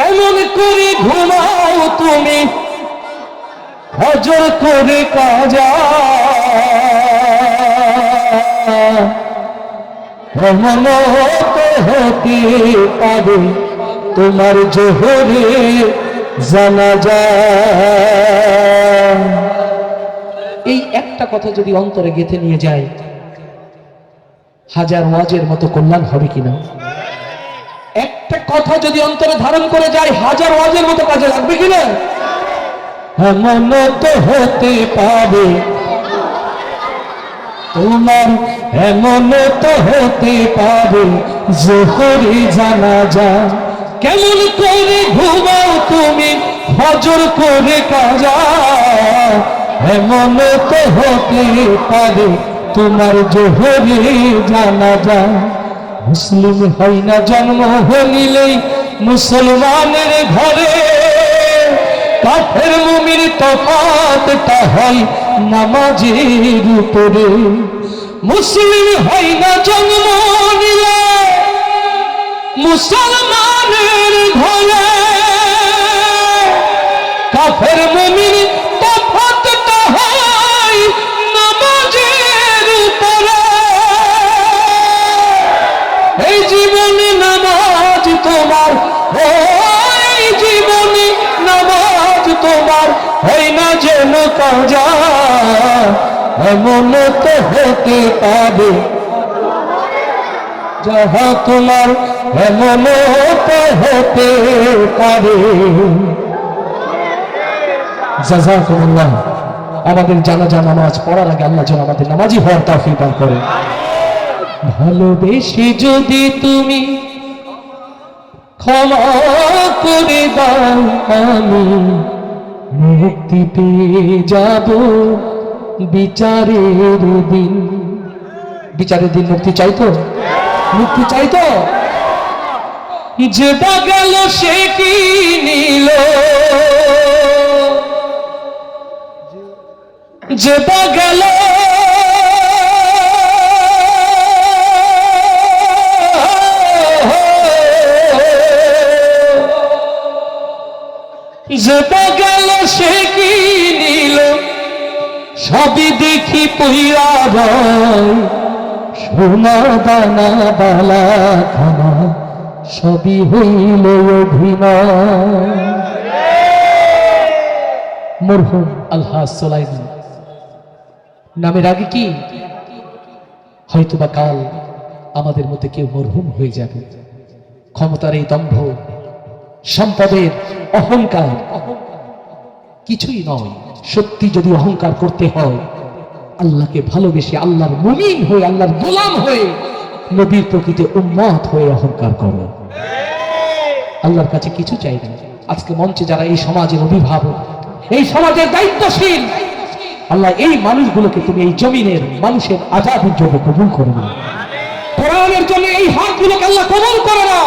কেমন করে ঘুমাও তুমি? হজর করে কাজা। তো হতে পারে তোমার জোহরে জানা যায় এই একটা কথা যদি অন্তরে গেঁথে নিয়ে যায়, হাজার ওয়াজের মতো কল্যাণ হবে কিনা? একটা কথা যদি অন্তরে ধারণ করে যায়, হাজার ওয়াজের মতো কাজে লাগবে কিনা এমন হতে পারে তোমার এমন তো হতে পারে জোহরে জানা যা কেমন করে ঘুমাও তুমি হজর করে কাজা। এমন তো হতে পারে তোমার জোহরে জানা যা মুসলিম হয় না, জন্ম হলিলেই মুসলমানের ঘরে। কাফের মুমির তফাতটা হয় নামাজের উপরে। মুসলিম হয় না, জন্ম নিলে মুসলমানের ঘরে। কাফের মুমির জীবনে নামাজ তোমার এই জীবনে নামাজ তোমার। না যেন এমন তো হতে পারে। যাহা তোমার এমন তো হতে পারে। আমাদের জানাজা নামাজ পড়ার আগে আল্লাহ যেন আমাদের নামাজি হওয়ার তৌফিক দান করে ভালোবেসে যদি তুমি ক্ষমা করে দাও, আমি মুক্তি পেয়ে যাব বিচারের দিন। বিচারের দিন মুক্তি চাইতো মুক্তি চাইতো যেটা গেল সে কি নিল? যেটা গেল যেটা গেল সে কি নিল? সবই দেখি পইরা সোনা দানা, বালা খানা, সবই হইল অভিনয়। মরহুম আল্লাহ সোলাইমান। নামের আগে কি? হয়তোবা কাল আমাদের মধ্যে কেউ মরহুম হয়ে যাবে। ক্ষমতার এই দম্ভ সম্পদের অহংকার। কিছুই নয়, সত্যি যদি অহংকার করতে হয়, আল্লাহকে ভালোবেসে আল্লাহর মুমিন হয়ে, আল্লাহর গোলাম হয়ে, নবীর প্রকৃতি উন্মত হয়ে অহংকার করো। আল্লাহর কাছে কিছু চাই না। আজকে মঞ্চে যারা এই সমাজের অভিভাবক, এই সমাজের দায়িত্বশীল, আল্লাহ এই মানুষগুলোকে তুমি এই জমিনের মানুষের আজাদের জন্য কবুল করে না কোরআনের জন্য এই হাতগুলোকে আল্লাহ কবুল করে না